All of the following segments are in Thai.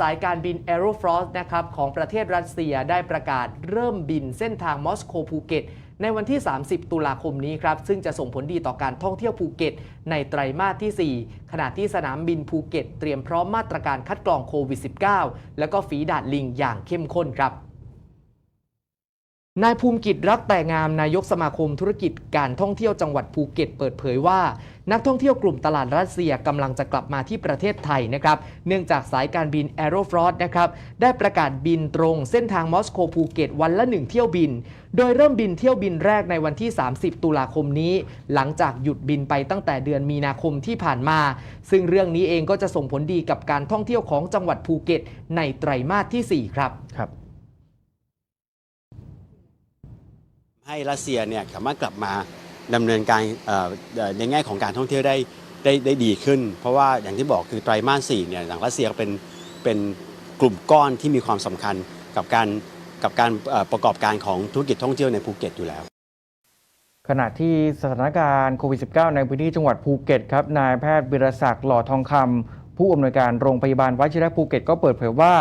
สายการบิน Aeroflot นะครับของประเทศรัสเซียได้ประกาศเริ่มบินเส้นทางมอสโกภูเก็ตในวันที่ 30 ตุลาคมนี้ครับ ซึ่งจะส่งผลดีต่อการท่องเที่ยวภูเก็ต ในไตรมาสที่ 4 ขณะที่สนามบินภูเก็ต เตรียมพร้อมมาตรการคัดกรองโควิด -19 และก็ฝีดาดลิงอย่างเข้มข้นครับ นายภูมิกิจรักแต่งามนายกสมาคมธุรกิจการท่องเที่ยวจังหวัดภูเก็ตเปิดเผยว่า นักท่องเที่ยวกลุ่มตลาดรัสเซียกำลังจะกลับมาที่ประเทศไทยนะครับ เนื่องจากสายการบิน Aeroflot นะครับได้ประกาศบินตรงเส้นทางมอสโกภูเก็ตวันละหนึ่งเที่ยวบิน โดยเริ่มบินเที่ยวบินแรกในวันที่ 30 ตุลาคมนี้ หลังจากหยุดบินไปตั้งแต่เดือนมีนาคมที่ผ่านมา ซึ่งเรื่องนี้เองก็จะส่งผลดีกับการท่องเที่ยวของจังหวัดภูเก็ตในไตรมาสที่ 4 ครับครับ ให้รัสเซียเนี่ยสามารถกลับมาดำเนินการในแง่ของการท่องเที่ยวได้ได้ได้ดีขึ้น เพราะว่าอย่างที่บอกคือไตรมาสสี่เนี่ยอย่างรัสเซียเป็นเป็นกลุ่มก้อนที่มีความสำคัญกับการกับการประกอบการของธุรกิจท่องเที่ยวในภูเก็ตอยู่แล้ว ขณะที่สถานการณ์โควิด -19 ในพื้นที่จังหวัดภูเก็ตครับนายแพทย์วิรศักดิ์หล่อทองคำผู้อำนวยการโรงพยาบาลวชิระภูเก็ตก็เปิดเผยว่า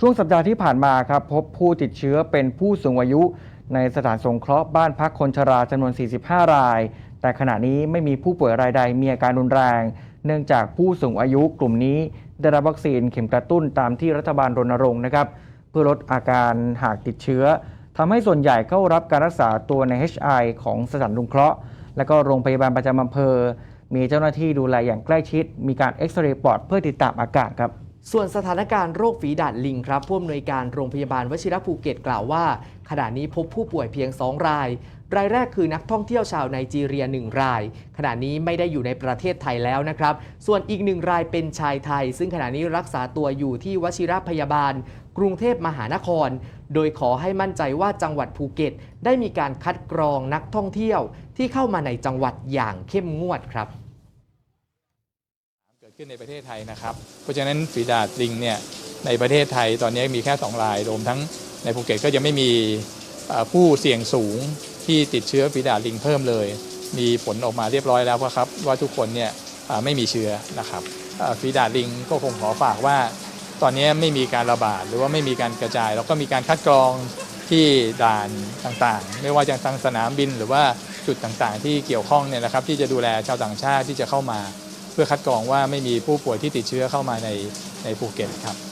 ช่วงสัปดาห์ที่ผ่านมาครับพบผู้ติดเชื้อเป็นผู้สูงอายุ ในสถานสงเคราะห์บ้านพักคนชราจำนวน 45 ราย แต่ขณะนี้ไม่มีผู้ป่วยรายใดมีอาการรุนแรง เนื่องจากผู้สูงอายุกลุ่มนี้ ได้รับวัคซีนเข็มกระตุ้นตามที่รัฐบาลรณรงค์นะครับ เพื่อลดอาการหากติดเชื้อทำให้ส่วนใหญ่เข้ารับการรักษาตัวใน HI ของสถานนุเคราะห์ และก็โรงพยาบาลประจำอำเภอ มีเจ้าหน้าที่ดูแลอย่างใกล้ชิด มีการเอ็กซเรย์ปอดเพื่อติดตามอาการครับ ส่วนสถานการณ์โรคฝีดาดลิงครับผู้อำนวยการโรงพยาบาลวชิรภูเก็ตกล่าวว่า ขณะนี้พบผู้ป่วยเพียง 2 ราย รายแรกคือนักท่องเที่ยวชาวไนจีเรีย 1 ราย ขณะนี้ไม่ได้อยู่ในประเทศไทยแล้วนะครับ ส่วนอีกหนึ่งรายเป็นชายไทย ซึ่งขณะนี้รักษาตัวอยู่ที่วชิรพยาบาล กรุงเทพมหานคร โดยขอให้มั่นใจว่าจังหวัดภูเก็ต ได้มีการคัดกรองนักท่องเที่ยวที่เข้ามาในจังหวัดอย่างเข้มงวดครับ ดขึ้นในประเทศไทยนะครับ เพราะฉะนั้นฝีดาดลิงเนี่ยในประเทศไทยตอนนี้มีแค่ 2 รายรวมทั้งในภูเก็ตก็ยังไม่มีผู้เสี่ยงสูงที่ติดเชื้อฝีดาดลิงเพิ่มเลย มีผลออกมาเรียบร้อยแล้วครับว่าทุกคนเนี่ยไม่มีเชื้อนะครับฝีดาดลิงก็คงขอฝากว่า ตอนนี้ไม่มีการระบาดหรือว่าไม่มีการกระจาย แล้วก็มีการคัดกรองที่ด่านต่างๆ ไม่ว่าจะทางสนามบินหรือว่าจุดต่างๆ ที่เกี่ยวข้องเนี่ยนะครับ ที่จะดูแลชาวต่างชาติที่จะเข้ามา เพื่อคัดกรองว่าไม่มีผู้ป่วยที่ติดเชื้อเข้ามาในในภูเก็ตครับ